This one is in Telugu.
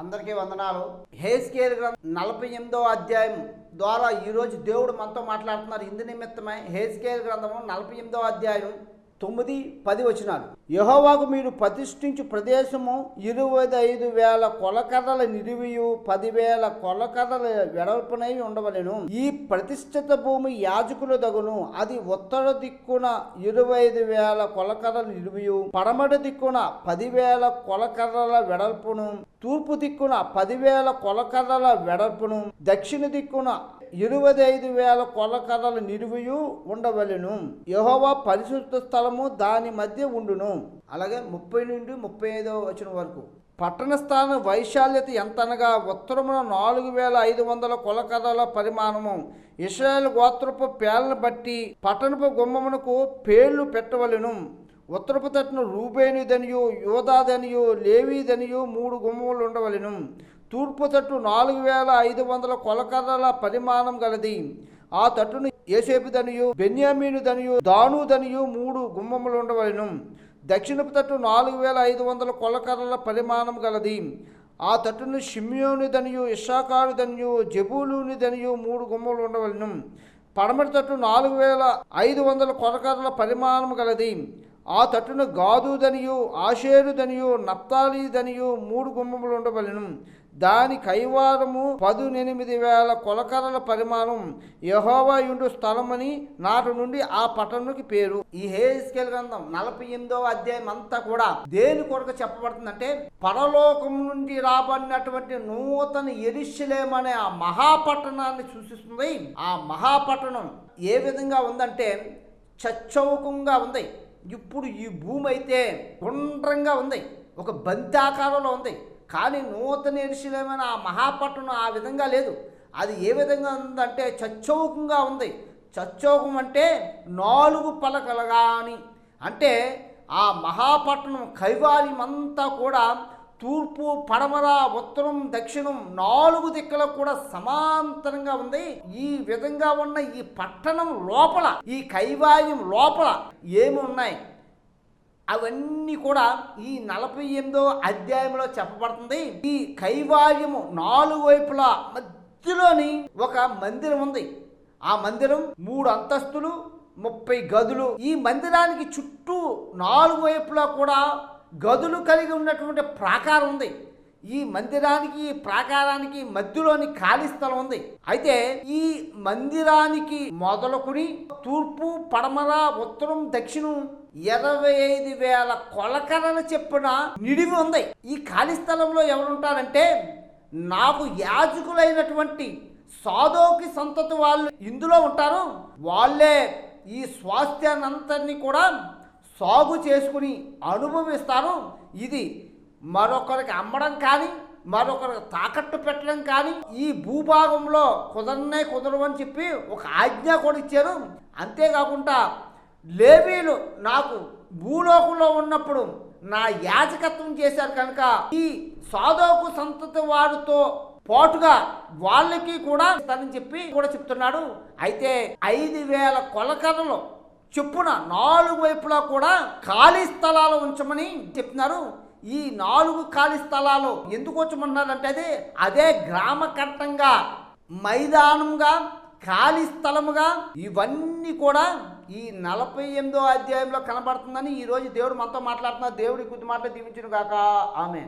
అందరికీ వందనాలు. హేస్కేల్ గ్రంథం నలభై ఎనిమిదో అధ్యాయం ద్వారా ఈరోజు దేవుడు మనతో మాట్లాడుతున్నారు. ఇందు నిమిత్తమై హేస్కేల్ గ్రంథము నలభై ఎనిమిదో అధ్యాయం తొమ్మిది పది వచనాలు. యహోవాకు మీరు ప్రతిష్ఠించు ప్రదేశము ఇరవై ఐదు వేల కొలకర్రల నిలువియు పదివేల కొలకర్రల వెడల్పునై ఉండవలెను. ఈ ప్రతిష్ఠిత భూమి యాజకుల దగును అది ఉత్తర దిక్కున ఇరవై ఐదు వేల కొలకర్రల నిడివియు పడమటి దిక్కున పదివేల కొలకర్రల వెడల్పును తూర్పు దిక్కున పదివేల కొలకర్రల వెడల్పును దక్షిణ దిక్కున ఇరవై ఐదు వేల కొలకర్రలు నిలువయు ఉండవలెను. యహోవా పరిశుద్ధ స్థలము దాని మధ్య ఉండును. అలాగే ముప్పై నుండి ముప్పై ఐదవ వచ్చిన వరకు. పట్టణ స్థాన వైశాల్యత ఎంతనగా ఉత్తరమున నాలుగు వేల ఐదు వందల కొలకర్రల పరిమాణము. ఇస్రాయల్ గోత్రపు పేర్లను బట్టి పట్టణపు గుమ్మమునకు పేర్లు పెట్టవలెను. ఉత్తరపు తట్టును రూబేనిదనియు యోధాదనియు లేవీదనియు మూడు గుమ్మములు ఉండవలెను. తూర్పు తట్టు నాలుగు వేల ఐదు వందల కొలకర్రల పరిమాణం గలది. ఆ తట్టును ఏసేపుదనియు దాను దానుదనియు మూడు గుమ్మములు ఉండవలెను. దక్షిణపు తట్టు నాలుగు వేల ఐదు వందల కొలకర్రల పరిమాణం గలది. ఆ తట్టును షిమ్యోనిదనియు జబూలుని జబూలునిదనియు మూడు గుమ్మలు ఉండవలెను. పడమటి తట్టు నాలుగు వేల ఐదు వందల కొలకర్రల పరిమాణం గలది. ఆ తట్టును గాదుదనియు ఆషేరుదనియు నప్తాలీదనియు మూడు గుమ్మములు ఉండవలెను. దాని కైవారము పదునెనిమిది వేల కొలకరల పరిమాణం యహోవాయుండు స్థలమని నాటి నుండి ఆ పట్టణానికి పేరు. ఈ హేస్కేల్ గ్రంథం నలభై ఎనిమిదవ అధ్యాయం అంతా కూడా దేని కొరకు చెప్పబడుతుందంటే పరలోకం నుండి రాబడినటువంటి నూతన ఎరిశలేమనే ఆ మహాపట్టణాన్ని సూచిస్తుంది ఆ మహాపట్టణం ఏ విధంగా ఉందంటే చచ్చౌకంగా ఉంది. ఇప్పుడు ఈ భూమి అయితే గుండ్రంగా ఉంది. ఒక బంతి ఆకారంలో ఉంది. కానీ నూతన ఎరుశలేమైన ఆ మహాపట్టణం ఆ విధంగా లేదు. అది ఏ విధంగా ఉందంటే చచ్చౌకంగా ఉంది. చచ్చౌకం అంటే నాలుగు పలకలుగా అని అంటే ఆ మహాపట్టణం కైవాల్యం అంతా కూడా తూర్పు పడమర ఉత్తరం దక్షిణం నాలుగు దిక్కులకు కూడా సమాంతరంగా ఉంది. ఈ విధంగా ఉన్న ఈ పట్టణం లోపల ఈ కైవాల్యం లోపల ఏమి ఉన్నాయి? అవన్నీ కూడా ఈ నలభై ఎనిమిదో అధ్యాయంలో చెప్పబడుతుంది. ఈ కైవాల్యము నాలుగు వైపులా మధ్యలోని ఒక మందిరం ఉంది. ఆ మందిరం మూడు అంతస్తులు ముప్పై గదులు. ఈ మందిరానికి చుట్టూ నాలుగు వైపులా కూడా గదులు కలిగి ఉన్నటువంటి ప్రాకారం ఉంది. ఈ మందిరానికి ప్రాకారానికి మధ్యలోని ఖాళీ స్థలం ఉంది. అయితే ఈ మందిరానికి మొదలుకుని తూర్పు పడమర ఉత్తరం దక్షిణం ఇరవై ఐదు వేల కొలకరలు చెప్పున నిడివి ఉంది. ఈ ఖాళీ స్థలంలో ఎవరుంటారంటే నాకు యాజకులైనటువంటి సాధోకి సంతతి వాళ్ళు ఇందులో ఉంటారు. వాళ్ళే ఈ స్వాస్థ్యాన్నంతరినీ కూడా సాగు చేసుకుని అనుభవిస్తారు. ఇది మరొకరికి అమ్మడం కానీ మరొకరికి తాకట్టు పెట్టడం కానీ ఈ భూభాగంలో కుదరనే కుదరవని చెప్పి ఒక ఆజ్ఞ కూడా ఇచ్చారు. అంతేకాకుండా లేవీలు నాకు భూలోకంలో ఉన్నప్పుడు నా యాజకత్వం చేశారు కనుక ఈ సాధోకు సంతతి వారితో పాటుగా వాళ్ళకి కూడా ఇస్తానని చెప్పి కూడా చెప్తున్నాడు. అయితే ఐదు వేల కొలకర్రలు చెప్పున నాలుగు వైపులా కూడా ఖాళీ స్థలాలు ఉంచమని చెప్తున్నారు. ఈ నాలుగు ఖాళీ స్థలాలు ఎందుకు వచ్చమన్నారంటే అదే అదే గ్రామ కట్టంగా మైదానంగా ఖాళీ స్థలముగా ఇవన్నీ కూడా ఈ నలభై ఎనిమిదో అధ్యాయంలో కనబడుతుందని ఈరోజు దేవుడు మనతో మాట్లాడుతున్నా దేవుడి గుర్తు మాట దీవించును కాక ఆమె